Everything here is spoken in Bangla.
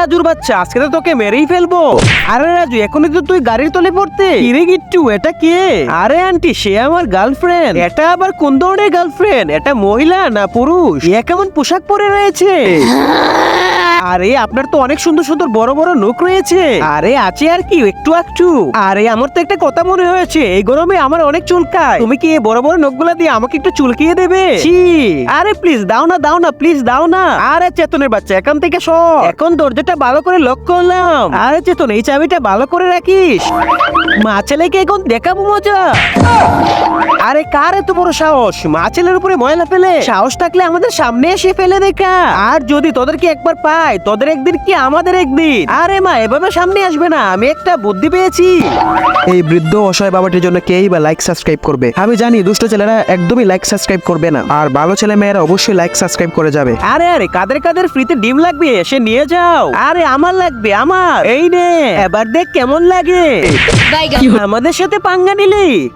রাজুর বাচ্চা, আজকে তো তোকে মেরেই ফেলব। আরে রাজু, এখনই তো তুই গাড়ির তলে পড়তে। কিরে গিট্টু, এটা কে? আরে আন্টি, সে আমার গার্লফ্রেন্ড। এটা আবার কোন ধরনের গার্লফ্রেন্ড? এটা মহিলা না পুরুষ? এ কেমন পোশাক পরে রয়েছে? আরে, আপনার তো অনেক সুন্দর সুন্দর বড় বড় নখ রয়েছে। আরে, আছে আর কি, একটু একটু আরে, আমার তো একটা কথা মনে হয়েছে, এই গরমে আমার অনেক চুলকায়। তুমি কি এই বড় বড় নখগুলা দিয়ে আমাকে একটু চুলকিয়ে দেবে? আরে প্লিজ দাও না দাও না প্লিজ দাও না। আরে, চেতনের বাচ্চা, এখান থেকে সর। এখন দরজাটা ভালো করে লক করলাম। আরে, চেতন, এই চাবিটা ভালো করে রাখিস। মা ছেলেকে এখন দেখাবো মজা। আরে কার এত বড় সাহস? মা ছেলের উপরে ময়লা ফেলে। সাহস থাকলে আমাদের সামনে এসে ফেলে দেখা আর যদি তোদেরকে একবার পাই তোদের একদিন কি আমাদের একদিন? আরে মা এভাবে সামনে আসবে না আমি একটা বুদ্ধি পেয়েছি। এই বৃদ্ধ অসহায় বাবাটির জন্য কেই বা লাইক সাবস্ক্রাইব করবে? আমি জানি দুষ্ট ছেলেরা একদমই লাইক সাবস্ক্রাইব করবে না। আর ভালো ছেলে মেয়েরা অবশ্যই লাইক সাবস্ক্রাইব করে যাবে। আরে আরে কাদের কাদের ফ্রিতে ডিম লাগবে এসে নিয়ে যাও। আরে আমার লাগবে আমার। এই নে এবার দেখ কেমন লাগে। আমাদের সাথে পাঙ্গা নিলি।